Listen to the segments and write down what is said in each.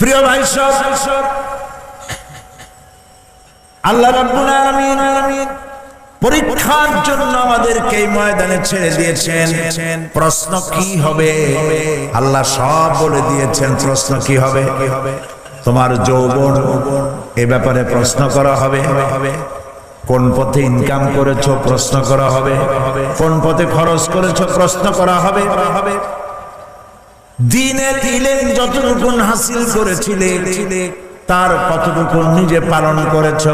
প্রিয় ভাই আল্লাহ পরীক্ষার জন্য আমাদেরকে এই ময়দানে ছেড়ে দিয়েছেন। প্রশ্ন কি হবে? আল্লাহ সব বলে দিয়েছেন, প্রশ্ন কি হবে? তোমার যৌবন এ ব্যাপারে প্রশ্ন করা হবে। কোন পথে ইনকাম করেছ, প্রশ্ন করা হবে। কোন পথে খরচ করেছ, প্রশ্ন করা হবে। দিনের ইলেম যতটুকু হাসিল করেছিলে, তার কতটুকু নিজে পালন করেছ?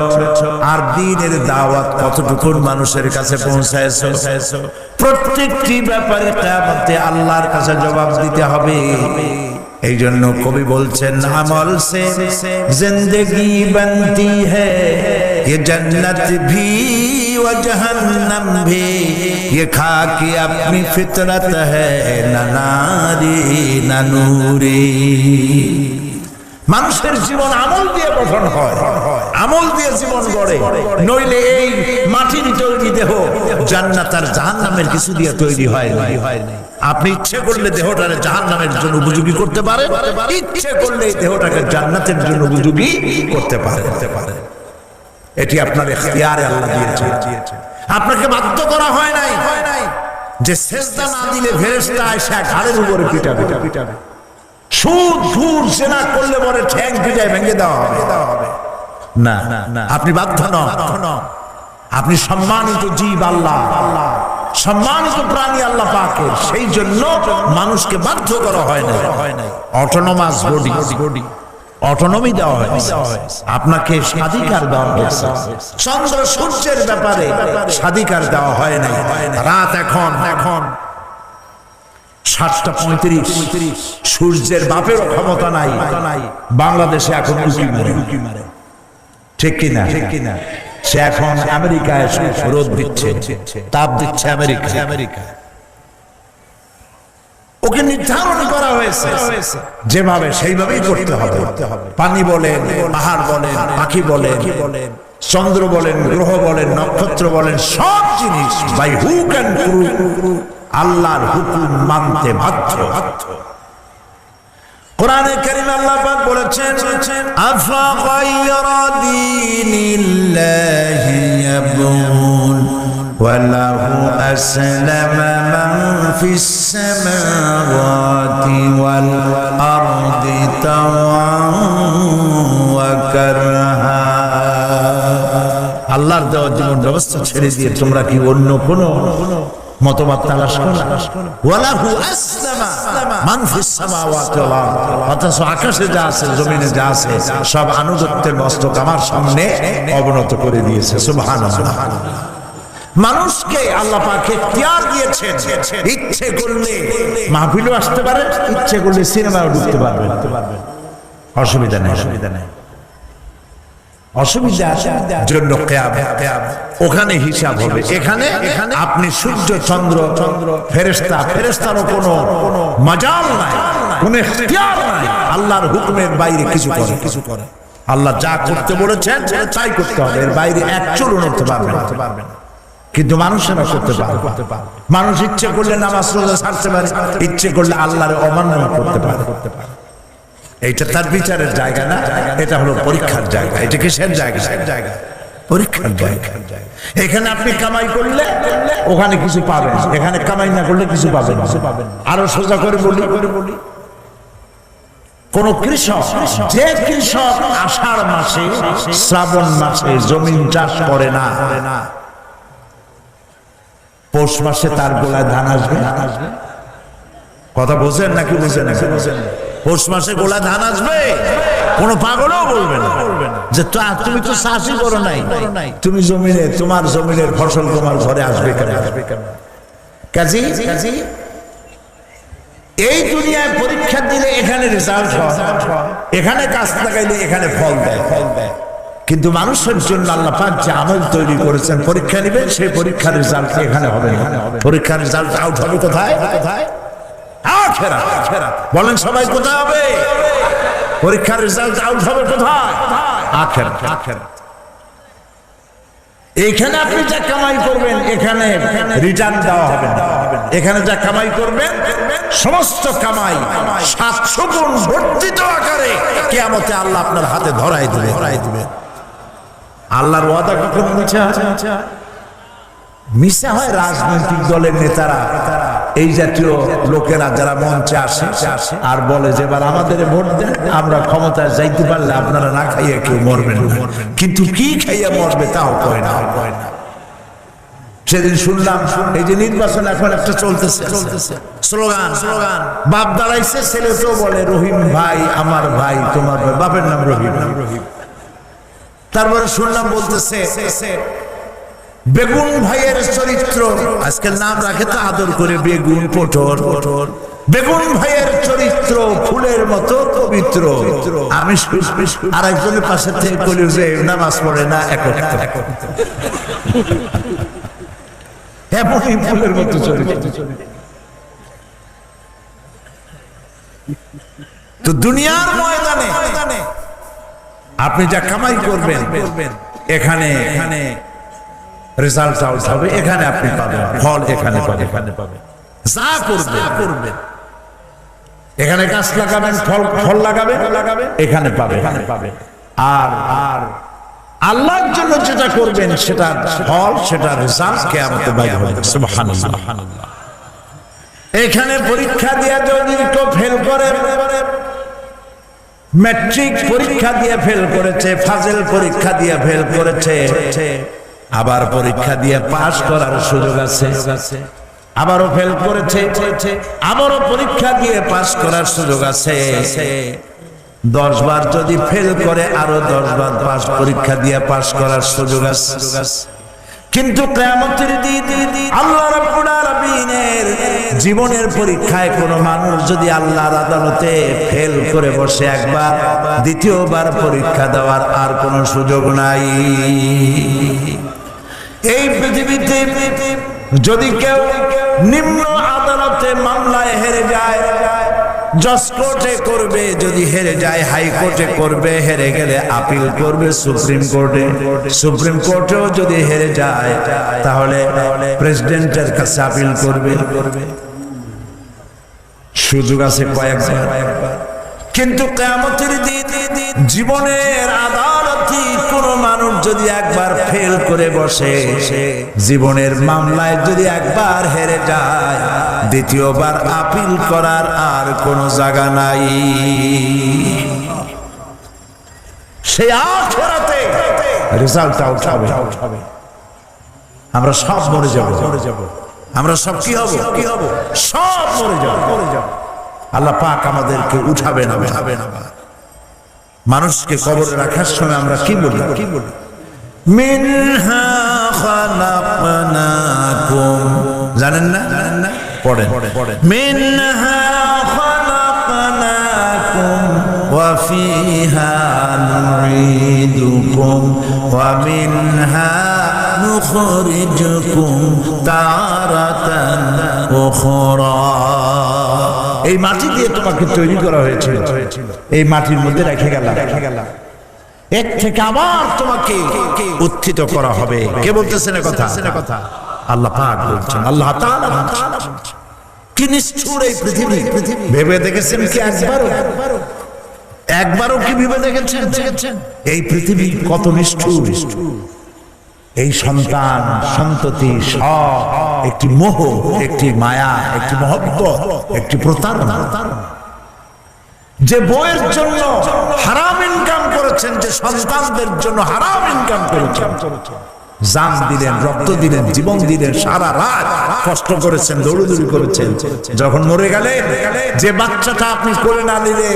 আর দিনের দাওয়াত কতটুকু মানুষের কাছে পৌঁছায় প্রত্যেকটি ব্যাপারে আল্লাহর কাছে জবাব দিতে হবে। এই জন্য কবি বলছেন আমল সে জিন্দগি बनती है ये जन्नत भी व जहन्नम भी ये खाकी अपनी फितरत है न नारी न नूरी মানুষের জীবন আমল দিয়ে গঠন হয়। আমল দিয়ে জীবন গড়ে। নইলে এই মাটির তৈরি দেহ জান্নাত আর জাহান্নামের কিছু দিয়ে তৈরি হয় নাই। আপনি ইচ্ছে করলে দেহটারে জাহান্নামের জন্য উপযোগী করতে পারেন। ইচ্ছে করলে দেহটাকে জান্নাতের জন্য উপযোগী করতে পারে পারে এটি আপনার এখতিয়ারে আল্লাহ দিয়েছে। আপনাকে বাধ্য করা হয় নাই যে সেজদা না দিলে ফেরেশতা এসে ঘাড়ের উপরে পিটাবে পিটাবে। সেনা করলে পরে ভেঙে দেওয়া হবে। না আপনি বাধ্য নন। আপনি সম্মানিত জীব আল্লাহ। সম্মানিত প্রাণী আল্লাহ পাকে সেই জন্য মানুষকে বাধ্য করা হয় না অটোনোমাস বডি বডি অটোনমি দেওয়া হয় আপনাকে ব্যাপারে স্বাধিকার দেওয়া হয় নাই। রাত এখন এখন। সাতটা পঁয়ত্রিশ। সূর্যের বাপেরও ক্ষমতা নাই। বাংলাদেশে এখন উকি মারে। উকি মারে ঠিক কিনা? ঠিক কিনা? সে এখন আমেরিকায় রোদ দিচ্ছে। তাপ দিচ্ছে আমেরিকা আমেরিকা ওকে নির্ধারণ করা হয়েছে। যেভাবে সেইভাবেই করতে হবে। পানি বলেন পাহাড় বলেন পাখি বলেন চন্দ্র বলেন গ্রহ বলেন নক্ষত্র বলেন সব জিনিস বাই হু ক্যান আল্লাহর হুকুম মানতে বাধ্য কোরআনে কারীম আল্লাহ পাক বলেছেন আফা গায়রা দীনিল্লাহি ইয়াবুন وله أسلم من في السماوات والأرض طوعا وكرها আল্লাহর দেওয়া জীবন ব্যবস্থা ছেড়ে দিয়ে তোমরা কি অন্য কোনো মতবাদ তালাশ করো ওয়ালাহু আসলামা মান ফিস সামাওয়াতি ওয়াল আরদ। অথচ আকাশে যা আছে জমিনে যা আছে সব আনুগত্যের মস্তক আমার সামনে অবনত করে দিয়েছে। সুবহানাল্লাহ। মানুষকে আল্লাহ পাক ইখতিয়ার দিয়েছেন। ইচ্ছে করলে মাহফিলও আসতে পারে ইচ্ছে করলে সিনেমাও ঢুকতে পারবে। অসুবিধা নেই। অসুবিধা নেই। ওখানে হিসাব হবে। এখানে আপনি সূর্য, চন্দ্র চন্দ্র ফেরেস্তা নাই আল্লাহর হুকুমের বাইরে কিছু করে কিছু করে আল্লাহ যা করতে বলেছেন, তাই করতে হবে। এর বাইরে এক চুল নড়তে পারবে না। কিন্তু মানুষেরা করতে পারে মানুষ ইচ্ছে করলে নামাজ রোজা ছাড়তে পারে, ইচ্ছে করলে আল্লাহর অমান্য করতে পারে। এইটা তার বিচারের জায়গা না, এটা হলো পরীক্ষার জায়গা, এটা কিসের জায়গা? জায়গা পরীক্ষার জায়গা। এখানে আপনি কামাই করলে ওখানে কিছু পাবেন, এখানে কামাই না করলে কিছু পাবেন আরও সোজা করে বলি করে বলি কোন কৃষক, যে কৃষক আষাঢ় মাসে, শ্রাবণ মাসে জমিন চাষ করে না, পৌষ মাসে তার গোলায় ধান আসবে? কথা বোঝেন নাকি বোঝেন নাকি? বোঝেন পৌষ মাসে গোলা ধান আসবে? কোন পাগলও বলবে না। যে তুমি তো চাষই করো নাই। তুমি জমিনে, তোমার জমিনের ফসল তোমার ঘরে আসবে কেন? আসবে কেন কাজী কাজী এই দুনিয়ায় পরীক্ষা দিলে এখানে রেজাল্ট হয়। এখানে কাজ লাগাইলে এখানে ফল দেয়। ফল দেয় কিন্তু মানুষের জন্য আল্লাহ পাক যে আমল তৈরি করেছেন, পরীক্ষা নেবেন, সেই পরীক্ষার রেজাল্ট এখানে হবে পরীক্ষার রেজাল্ট আউট হবে কোথায় কোথায়? বলেন সবাই কোথায় হবে? পরীক্ষার রেজাল্ট আউট হবে কোথায়? এখানে আপনি যা কামাই করবেন, এখানে রিটার্ন দেওয়া হবে এখানে যা কামাই করবেন, সমস্ত কামাই সাতশো গুণ বর্ধিত আকারে কেয়ামতে আল্লাহ আপনার হাতে ধরাই দেবে। ধরাই দিবে আল্লাহর ওয়াদা কখন মিছা? মিশা হয় রাজনৈতিক দলের নেতারা। এই জাতীয় লোকেরা যারা মঞ্চে আসে, আর বলে যে এবার আমাদের ভোট দেন, আমরা ক্ষমতায় যাইতে পারলে আপনারা না খাইয়া কেউ মরবেন কিন্তু কি খাইয়া মরবে তাও কয় না। সেদিন শুনলাম, এই যে নির্বাচন এখন একটা চলতেছে। Slogan slogan. বাপ দাঁড়াইছে ছেলে তো বলে, রহিম ভাই, আমার ভাই, তোমার ভাই, বাপের নাম রহিম নাম রহিম। তারপরে শুনলাম বলতেছে বেগুন ভাইয়ের চরিত্র। আজকাল নাম রাখে তো আদর করে বেগুন পটর পটর বেগুন ভাইয়ের চরিত্র ফুলের মতো পবিত্র। আমি আর একজনের পাশে থেকে বলি যে, নামাজ পড়ে না একত্র এমনই ফুলের মতো চরিত্র। তো দুনিয়ার ময়দানে আপনি যা কামাই করবেন এখানে এখানে রেজাল্ট আউট হবে। এখানে আপনি পাবেন। ফল এখানে পাবেন। যা করবে এখানে গাছ লাগাবেন ফল ফল লাগাবেন? লাগাবেন। এখানে পাবে পাবে আর আর আল্লাহর জন্য যেটা করবেন সেটা ফল সেটা রেজাল্ট বাইরে হবে। সুবহানাল্লাহ। এখানে পরীক্ষা দিয়ে যদি কেউ ফেল করে ম্যাট্রিক পরীক্ষা দিয়ে ফেল করেছে ফাজেল পরীক্ষা দিয়ে ফেল করেছে আবার পরীক্ষা দিয়ে পাশ করার সুযোগ আছে। আবারও ফেল করেছে। আবারও পরীক্ষা দিয়ে পাশ করার সুযোগ আছে। দশ বার যদি ফেল করে, আরও দশ বার পাশ, পরীক্ষা দিয়ে পাশ করার সুযোগ আছে। কিন্তু দিন আল্লাহ জীবনের পরীক্ষায় কোনো মানুষ যদি আল্লাহর আদালতে ফেল করে বসে একবার, দ্বিতীয়বার পরীক্ষা দেওয়ার আর কোনো সুযোগ নাই। এই পৃথিবীতে যদি কেউ নিম্ন আদালতে মামলায় হেরে যায় জজকোর্টে করবে, যদি হেরে যায় হাইকোর্টে করবে, হেরে গেলে আপিল করবে সুপ্রিম কোর্টে। সুপ্রিম কোর্টেও যদি হেরে যায়, তাহলে প্রেসিডেন্টের কাছে আপিল করবে। সুযোগ আছে কয়েকবার। কিন্তু কেমতের জীবনের মানুষ যদি একবার ফেল করে বসে জীবনের মামলায় যদি একবার হেরে যায় দ্বিতীয়বার আপিল করার আর কোন জায়গা নাই। সে আখেরাতে রেজাল্ট আউট হবে। আমরা সব মরে যাব। মরে যাব। আমরা সব কি হব? কি হব? সব মরে যাব। মরে যাব। আল্লাহ পাক আমাদেরকে উঠাবে না উঠাবে না মানুষকে কবরে রাখার সময় আমরা কি বলি? কি বলি জানেন না? জানেন না পড়েন মিনহা এই মাটি দিয়ে তোমাকে তৈরি করা হয়েছিল। এই মাটির মধ্যে রেখে গেলাম। রেখে গেলাম এর থেকে আবার তোমাকে উত্থিত করা হবে। কে বলতেছেন কথা কথা? আল্লাহ পাক বলছেন, আল্লাহ তাআলা। কি নিষ্ঠুর এই পৃথিবী। ভেবে দেখেছেন কি একবারও? একবারও কি ভেবে দেখেছেন? এই পৃথিবী কত নিষ্ঠুর। এই সন্তান, সন্ততি সব একটি মোহ, একটি মায়া, একটি মহব্বত, একটি প্রতারণা। যে বইয়ের জন্য হারাম ইনকাম করেছেন, যে সন্তানদের জন্য হারাম ইনকাম করেছেন। জান দিলেন, রক্ত দিলেন, জীবন দিলেন, সারা রাত কষ্ট করেছেন, দৌড়দৌড়ি করেছেন। যখন মরে গেলে যে বাচ্চাটা আপনি করে না নিলে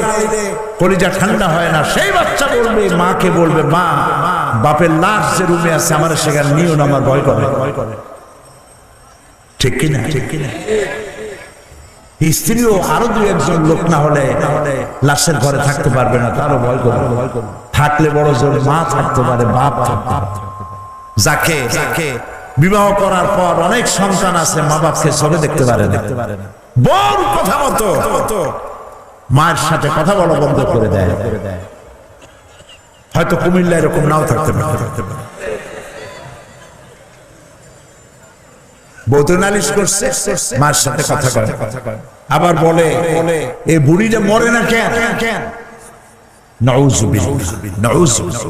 কলিজা ঠান্ডা হয় না, সেই বাচ্চা বলবে, মাকে বলবে, মা, বাপের লাশ যে রুমে আছে, আমার সেখানে নিও না, আমার ভয় করে ভয় করে। ঠিক কিনা? ঠিক কিনা স্ত্রীও আরও দু একজন লোক না হলে লাশের ঘরে থাকতে পারবে না, তারও ভয় থাকলে বড় জোর মা থাকতে পারে, বাপ যাকে যাকে বিবাহ করার পর অনেক সন্তান আছে মা বাপকে পারে দেখতে পারে না। বড় কথা মতো মায়ের সাথে কথা বলা বন্ধ করে দেয়। হয়তো কুমিল্লা এরকম নাও থাকতে পারে। বৌদ্ধ নালিশ করছে মার সাথে কথা কয়। আবার বলে এ বুড়িটা মরে না কেন? কেন? নউজুবিল্লাহ নউজুবিল্লাহ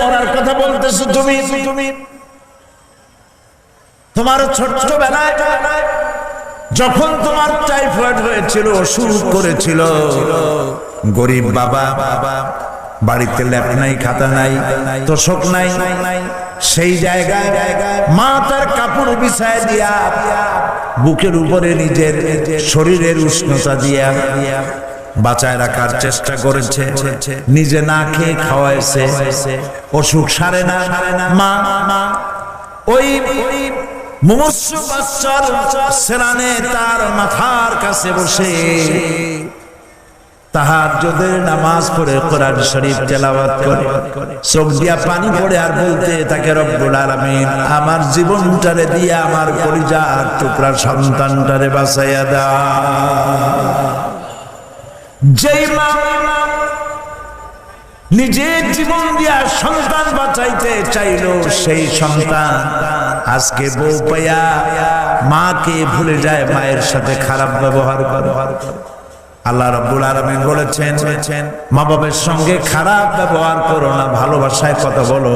মরার কথা বলতেছো তুমি? তুমি? তোমার ছোট্ট বেলায় যখন তোমার টাইফয়েড হয়েছিল অসুখ করেছিল গরিব বাবা বাবা বাড়িতে ল্যাপ নাই খাতা নাই তোষক নাই সেই জায়গায় মা তার কাপড় বিছায় দিয়া, বুকের উপরে নিজের শরীরের উষ্ণতা দিয়া বাঁচায় রাখার চেষ্টা করেছে। নিজে না খেয়ে খাওয়াইছে। অসুখ সারে না। মা, ওই মুমূর্ষু বাচ্চার সেরানে তার মাথার কাছে বসে যদি নামাজ পড়ে কোরআন শরীফ তেলাওয়াত করে। চোখ দিয়া পানি পড়ে আর বলতে তাকে রব্বুল আমার জীবনটারে দিয়ে আমার পরিজার টুকরা সন্তানটারে বাঁচাইয়া দা। যেই মা নিজের জীবন দিয়া সন্তান বাঁচাইতে চাইল, সেই সন্তান আজকে বউ পাইয়া মাকে ভুলে যায়, মায়ের সাথে খারাপ ব্যবহার করে। আল্লাহ রাব্বুল আলামিন বলেছেন মা বাবার সঙ্গে খারাপ ব্যবহার করো না ভালোবাসায় কথা বলো।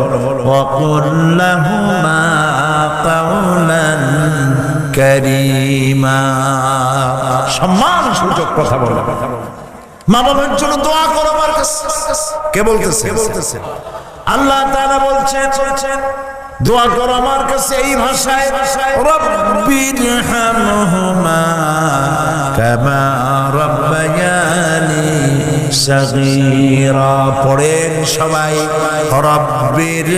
সম্মান সূচক কথা বলো। মা বাবার জন্য দোয়া করো আমার কাছে। কে বলতেছে? আল্লাহ তাআলা বলছেন বলছেন দোয়া করো আমার কাছে এই ভাষায় পড়েন সবাই রব্বির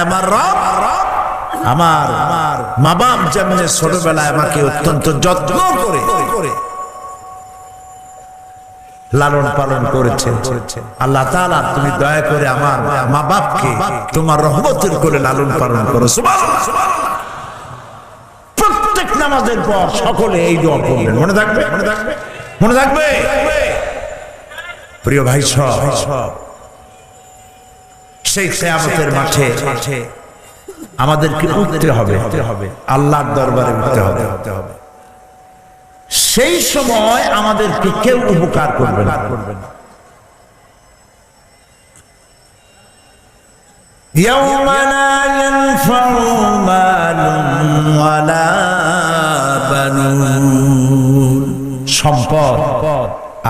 আমার রব, আমার মা বাপ যেমন ছোটবেলায় আমাকে অত্যন্ত যত্ন করে লালন পালন করেছেন। আল্লাহ তাআলা, তুমি দয়া করে আমার মা বাপকে তোমার রহমতের করে লালন পালন করো। প্রত্যেক নামাজের পর সকলে এই দোয়া করবেন মনে থাকবে? মনে থাকবে? মনে থাকবে? প্রিয় ভাই সব, সেই খেয়ামতের মাঠে আমাদেরকে উঠতে হবে। আল্লাহর দরবারে উঠতে হবে। সেই সময় আমাদেরকে কেউ উপকার করবে না يوم لا ينفع مال ولا بنون সম্পদ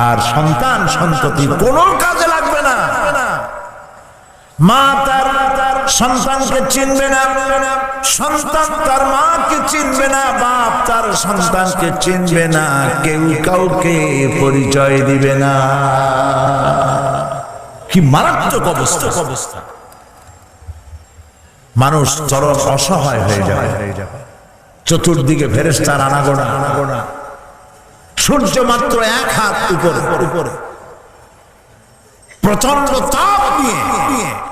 আর সন্তান সন্ততি কোনো কাজে লাগবে না মা তার সন্তানকে চিনবে না। সন্তান তার মাকে চিনবে না, বাপ তার সন্তানকে চিনবে না, কেউ কাউকে পরিচয় দিবে না। কি মারাত্মক অবস্থা। অবস্থা মানুষ চরম অসহায় হয়ে যাবে চতুর্দিকে ফেরেস্তার আনাগোনা। আনাগোনা সূর্য মাত্র এক হাত উপরে। উপরে প্রচণ্ড তাপ নিয়ে।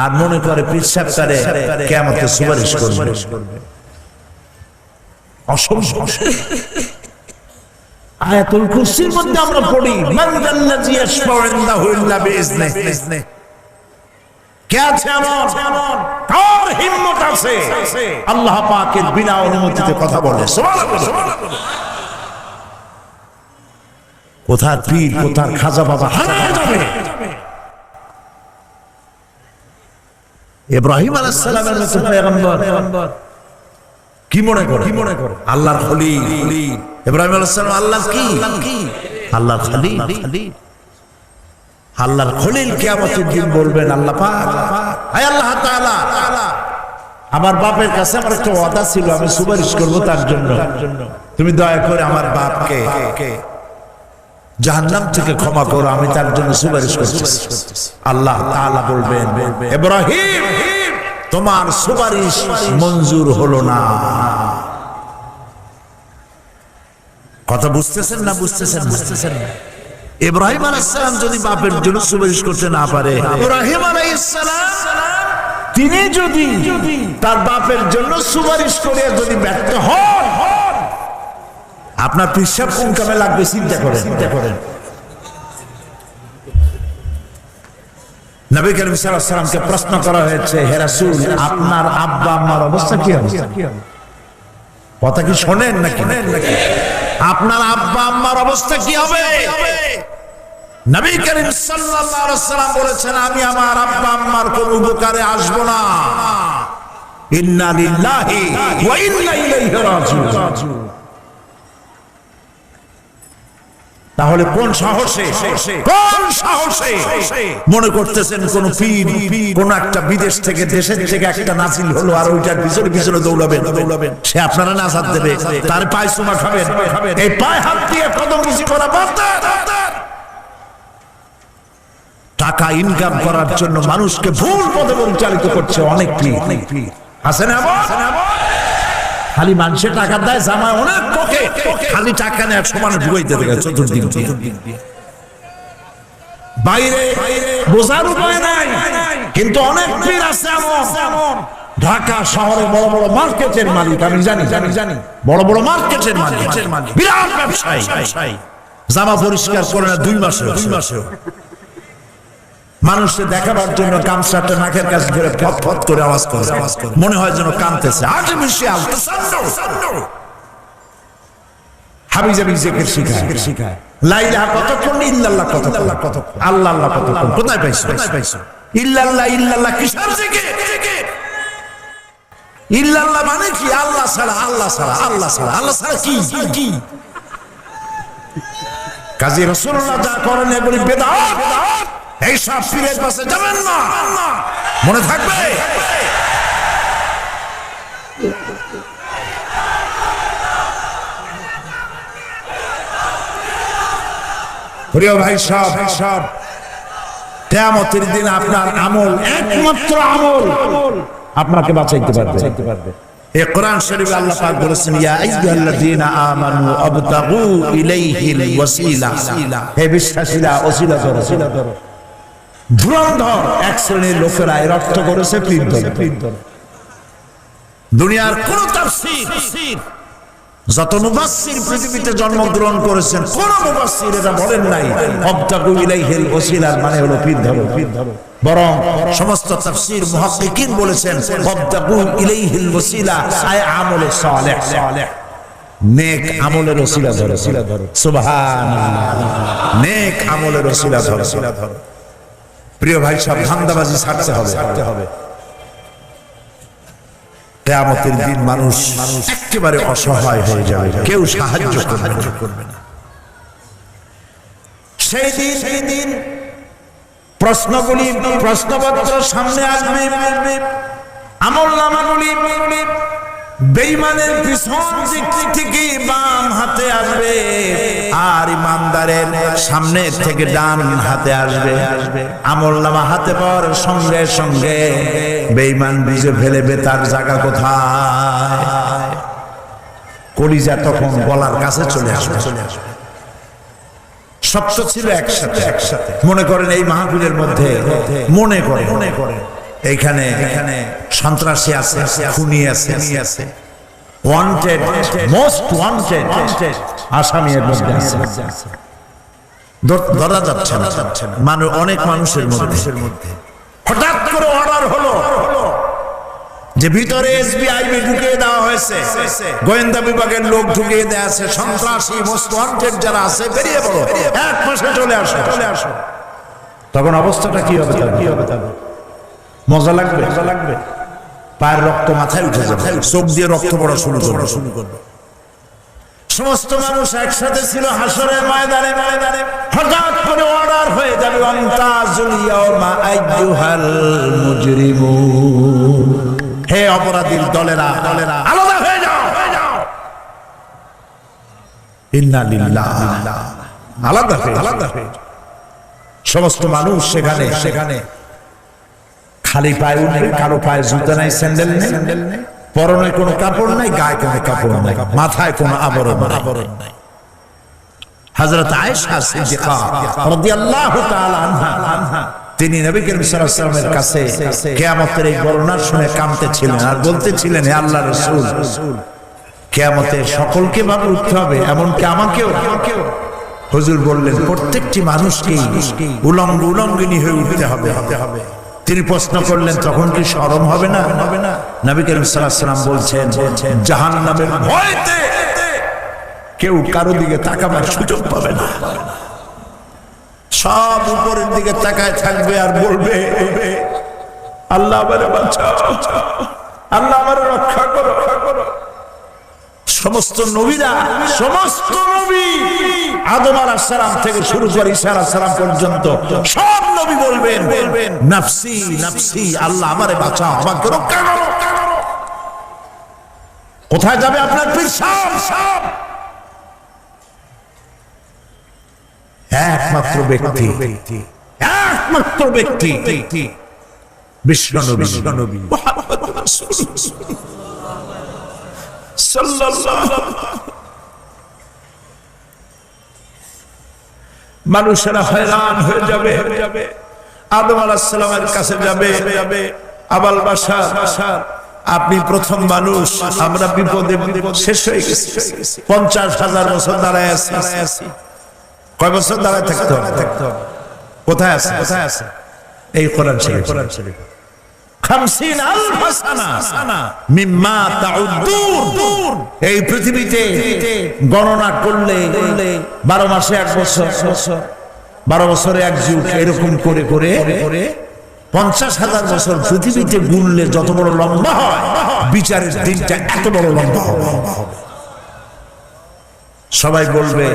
আর মনে করে পীর সাহেব তারে কেমতে সুপারিশ করবে। আয়াতুল কুরসির মধ্যে আমরা পড়ি, মান কে আছে কার হিম্মত আছে? আল্লাহ পাকের বিনা অনুমতিতে কথা বলে। কোথার পীর, কোথার খাজা বাবা, হারায় যাবে। ইব্রাহিম আলাইহিস সালামের মতো পয়গম্বর। কি মনে করে? কি মনে করে? আল্লাহর খলিল। ইব্রাহিম আলাইহিস সালাম আল্লাহ কি? আল্লাহর খলিল। আল্লাহর খলিল। কিয়ামতের দিন বলবেন আল্লাহ পাক। আয় আল্লাহ তাআলা। আমার বাপের কাছে আমার একটা ওয়াদা ছিল আমি সুপারিশ করব তার জন্য। তুমি দয়া করে আমার বাপকে জাহান্নাম থেকে ক্ষমা করো, আমি তার জন্য সুপারিশ করছি। আল্লাহ তাআলা বলবেন, ইব্রাহিম, তোমার সুপারিশ মঞ্জুর হলো না। কথা বুঝতেছেন না বুঝতেছেন বুঝতেছেন না? ইব্রাহিম আলাইসালাম যদি বাপের জন্য সুপারিশ করতে না পারে, ইব্রাহিম আলাইসালাম তিনি যদি তার বাপের জন্য সুপারিশ করে যদি ব্যর্থ হন আপনার পিসাব কোন কামে লাগবে চিন্তা করেন। চিন্তা করেন। নবী করিম সাল্লাল্লাহু সাল্লামকে প্রশ্ন করা হয়েছে হে রাসূল আপনার আব্বা আম্মার অবস্থা কি হবে? কথা কি শোনেন নাকি? নাকি? আপনার আব্বা আম্মার অবস্থা কি হবে? নবী করিম সাল্লাল্লাহু আলাইহি সাল্লাম বলেছেন আমি আমার আব্বা আম্মার কোন উপকারে আসব না। ইন্না লিল্লাহি ওয়া ইন্না ইলাইহি রাজিউন। তাহলে কোন সাহসে? কোন সাহসে? মনে করতেছেন কোন পীর কোন একটা বিদেশ থেকে দেশের থেকে একটা নাসিল হলো আর ওইটার পিছনে পিছনে দৌড়াবেন দৌড়াবেন সে আপনারা নাসাদ দেবে তার পায়ে চুমা খাবেন। এই পায়ে হাত দিয়ে কদম কিছু করা বাদ টাকা ইনকাম করার জন্য মানুষকে ভুল পথে পরিচালিত করছে অনেক পীর। আছে না? আবার? খালি মানুষে টাকা দেয় জামায় অনেক পকে খালি টাকা নেয় সমান ঢুকাইতে থাকে চতুর্দিক বাইরে বোঝার উপায় নাই কিন্তু অনেক পীর আছে এমন। ঢাকা শহরে বড় বড় মার্কেটের মালিক আমি জানি জানি জানি। বড় বড় মার্কেটের মালিক বিরাট ব্যবসায়ী। জামা পরিষ্কার করে না দুই মাসে দুই মাসে মানুষকে দেখাবার জন্য গামছাটা নাকের কাছে ধরে ফত ফত করে আওয়াজ করে। মনে হয় যেন কানতেছে আর্টিফিশিয়াল হাবি জাবি জেকের শিখায়। কতক্ষণ ইল্লাল্লাহ কতক্ষণ? আল্লাহ আল্লাহ কতক্ষণ? কোথায় পাইছো? কোথায় পাইছো? ইল্লাল্লাহ ইল্লাল্লাহ কিসের জিকির? ইল্লাল্লাহ মানে কি? আল্লাহ ছাড়া আল্লাহ ছাড়া আল্লাহ ছাড়া। আল্লাহ ছাড়া কি? কি কাজী রাসূলুল্লাহ যা করেন এগুলি বেদাত। এই সব পীরের পাশে যাবেন না। মনে থাকবে? প্রিয় ভাই সব সব কেয়ামতের দিন আপনার আমল একমাত্র আমল। আপনাকে বাঁচাইতে পারবে। এ কোরআন শরীফে আল্লাহ পাক বলেছেন, ইয়া আইয়ুহাল্লাযীনা আমানু আবতাগু ইলাইহিল ওয়াসিলা। হে বিশ্বাসীরা ধুরন্ধর এক শ্রেণির লোকেরা এর অর্থ করেছে দুনিয়ার কোন যত মুবাসসির পৃথিবীতে জন্মগ্রহণ করেছেন, কোন মুবাসসির এটা বলেন নাই। অবতাগু ইলাইহিল ওসিলার মানে হলো পীর ধরো পীর ধরো বরং সমস্ত তাফসীর মুহাক্কিকিন বলেছেন অবতাগু ইলাইহিল ওসিলা আয় আমলে সালেহ। সালেহ নেক আমলের ওসিলা ধরো। ওসিলা ধরো সুবহানাল্লাহ। নেক আমলের ওসিলা ধরো ওসিলা ধরো। প্রিয় ভাই সব ধান্দাবাজি ছাড়তে হবে। ছাড়তে হবে। কেয়ামতের দিন মানুষ একেবারে অসহায় হয়ে যাবে। কেউ সাহায্য করবে না। সেই দিন সেই দিন প্রশ্নগুলি প্রশ্নপত্র সামনে আসবে। আমল নামাগুলি বেইমানের পিছন দিক থেকে বাম হাতে আসবে আর ইমানদারের সামনে থেকে ডান হাতে আসবে। আমল নামা হাতে পাওয়ার সঙ্গে সঙ্গে বেইমান বুঝে ফেলেবে তার জায়গা কোথায়। কলিজা তখন গলার কাছে চলে আসবে। চলে আসবে সপ্ত ছিল একসাথে। একসাথে মনে করেন এই মাহফিলের মধ্যে মনে করে মনে করে এইখানে এখানে সন্ত্রাসী আছে, খুনি আছে ওয়ান্টেড মোস্ট ওয়ান্টেড আসামি এর মধ্যে আছে। ধরা যাচ্ছে না। মানুষ অনেক মানুষের মধ্যে। হঠাৎ করে অর্ডার হলো যে ভিতরে এসবিআই ঢুকিয়ে দেওয়া হয়েছে। গোয়েন্দা বিভাগের লোক ঢুকিয়ে দেওয়া আছে। সন্ত্রাসী মোস্ট ওয়ান্টেড যারা আছে, বেরিয়ে পড়ো। এক মাসে চলে আসো। চলে আসো তখন অবস্থাটা কি হবে কি হবে তার মজা লাগবে? মজা লাগবে। পায়ের রক্ত মাথায় উঠে যাবে। চোখ দিয়ে রক্ত পড়া শুরু করবে। শুরু করবে সমস্ত মানুষ একসাথে ছিল হাসরের ময়দানে। ময়দানে হঠাৎ করে অর্ডার হয়ে যাবে। হে অপরাধীর দলেরা দলেরা আলাদা হয়ে যাও। আলাদা হয়ে আলাদা হয়ে। সমস্ত মানুষ সেখানে সেখানে খালি পায়ে উঠবে কারও পায়ে জুতা নাই স্যান্ডেল নেই। পরনে কোনো কাপড় নাই, গায়ে কোনো কাপড় নাই। মাথায় কোনো আবরণ আবরণ নাই। হযরত আয়েশা সিদ্দিকা রাদিয়াল্লাহু তাআলা আনহা, তিনি নবী করিম সাল্লাল্লাহু আলাইহি কাছে কিয়ামতের এই বর্ণনা শুনে কাঁদতেছিলেন আর বলতেছিলেন, হে আল্লাহর রাসূল কিয়ামতে সকলকে ভাবে উঠতে হবে, এমনকি আমাকেও। হুজুর বললেন, প্রত্যেকটি মানুষকেই উলঙ্গ উলঙ্গিনী হয়ে উঠতে হবে হবে হবে। তিনি প্রশ্ন করলেন, তখন কি সরম হবে না? হবে না নবী করিম সাল্লাল্লাহু আলাইহি জাহান নামের ভয়তে কেউ কারও দিকে তাকাবার সুযোগ পাবে না। সব উপরের দিকে তাকায় থাকবে আর বলবে, আল্লাহ আল্লাহ আমারে রক্ষা করো। সমস্ত নবীরা, সমস্ত নবী আদম আলাইহিস সালাম থেকে শুরু করে আলাইহিস সালাম পর্যন্ত সব নবী বলবেন, নাফসি নাফসি, আল্লাহ আমারে বাঁচাও, আমাকে রক্ষা করো। কোথায় যাবে আপনার পীর সাহেব? সাহেব একমাত্র ব্যক্তি একমাত্র ব্যক্তি বিশ্বনবী মুহাম্মদ রাসূলুল্লাহ সাল্লাল্লাহু মানুষেরা হয়রান হয়ে যাবে। আদম আলাইহিস সালামের কাছে যাবে। আবাল বাসার বাসার আপনি প্রথম মানুষ, আমরা বিপদে শেষ হয়ে গেছি। পঞ্চাশ হাজার বছর দাঁড়ায় আছি। কয় বছর দাঁড়ায় থাকতে হবে? কোথায় আছে? কোথায় আছে এই কোরআন শরীফ কোরআন শরীফ। এই পৃথিবীতে গণনা করলে বারো মাসে এক বছর, বারো বছরে এক যুগ, এরকম করে করে পঞ্চাশ হাজার বছর পৃথিবীতে গুনলে যত বড় লম্বা হয়, বিচারের দিনটা এত বড় লম্বা হবে। সবাই বলবে,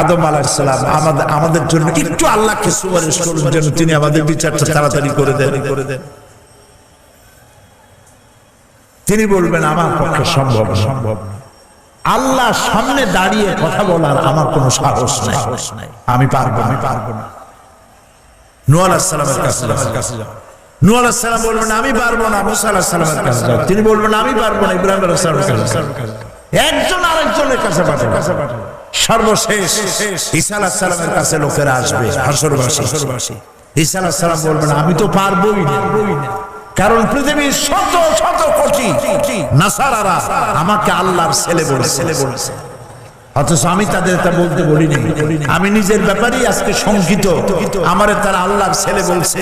আদম আলাইসালাম আমাদের আমাদের জন্য একটু আল্লাহকে সুপারিশ করুন যেন তিনি আমাদের বিচারটা তাড়াতাড়ি করে দেন করে দেন। তিনি বলবেন, আমার পক্ষে সম্ভব সম্ভব আল্লাহ সামনে দাঁড়িয়ে কথা বলার আমার কোনো সাহস নাই। আমি পারব আমি পারব না। একজন আরেকজনের কাছে সর্বশেষ আসবে বলবেন, আমি তো পারবোই না। কারণ পৃথিবীর শত শত কোটি নাসারারা আমাকে আল্লাহর ছেলে বলে ছেলে বলেছে। অথচ আমি তাদের এটা বলতে বলিনি। আমি নিজের ব্যাপারেই আজকে শঙ্কিত। আমার তারা আল্লাহর ছেলে বলছে,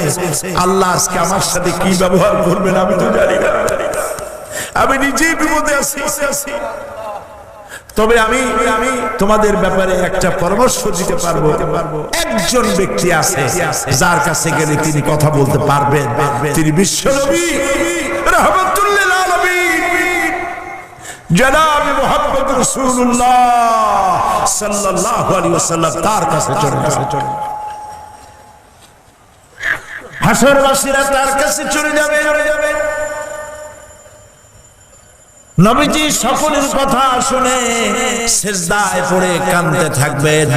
আল্লাহ আজকে আমার সাথে কি ব্যবহার করবেন আমি তো জানি না। আমি নিজেই বিপদে আছি। তবে আমি আমি তোমাদের ব্যাপারে একটা পরামর্শ দিতে পারব। একজন ব্যক্তি আছে যার কাছে গেলে তিনি কথা বলতে পারবেন। তিনি বিশ্বনবী তার কাছে তার কাছে চলে যাবে চলে যাবে। নবীজি সকলের কথা শুনে সেজদায় পড়ে কাঁদতে থাকবেন।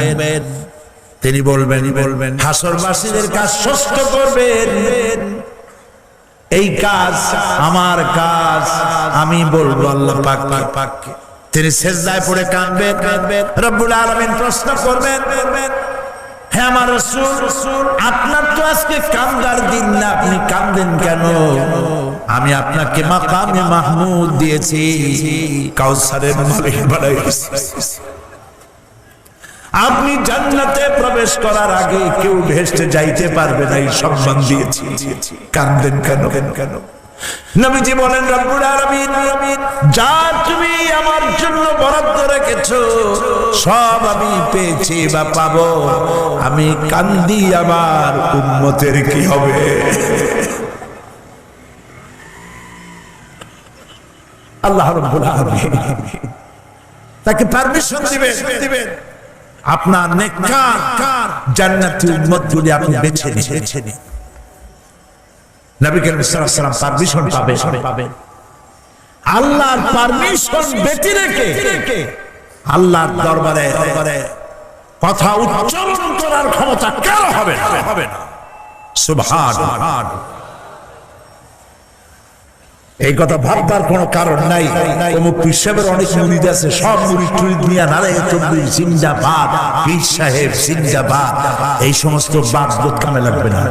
তিনি বলবেন বলবেন হাসরবাসীদের কাজ ষষ্ঠ করবেন। এই কাজ আমার কাজ, আমি বলব আল্লাহ পাক পাক পাক তিনি সেজদায় পড়ে কাঁদবেন কাঁদবেন। রব্বুল আলামিন প্রশ্ন করবেন আমার আপনার তো আজকে কান্দার দিন না, আপনি কান্দেন কেন? আমি আপনাকে মাকামে মাহমুদ দিয়েছি। কাউসারের মালিক আপনি জান্নাতে প্রবেশ করার আগে কেউ ভেস্টে যাইতে পারবে না, এই সম্মান দিয়েছি। কান্দেন কেন কেন কেন? নবীজি বলেন তুমি আমার জন্য বরাদ্দ সব আমি পেয়েছি বা আমি কান্দি আমার কি হবে? তাকে পারমিশন দিবেন। দিবেন আপনার নেককার জান্নাতি উম্মত গুলি আপনি বেছে নিন। নবী করিম সাল্লাল্লাহু পারমিশন পাবে পাবে আল্লাহর পারমিশন ব্যতি রেখে আল্লাহর দরবারে দরবারে কথা উচ্চারণ করার ক্ষমতা কার হবে হবে না। সুবহান। এই কথা ভাববার কোনো কারণ নাই। অমুক পীর সাহেবের অনেক মুরিদ আছে সব মুরিদ টুরিদ নিয়ে নারে চব্বিশ জিন্দাবাদ। পীর সাহেব জিন্দাবাদ। এই সমস্ত বাদ বোধ কামে লাগবে না।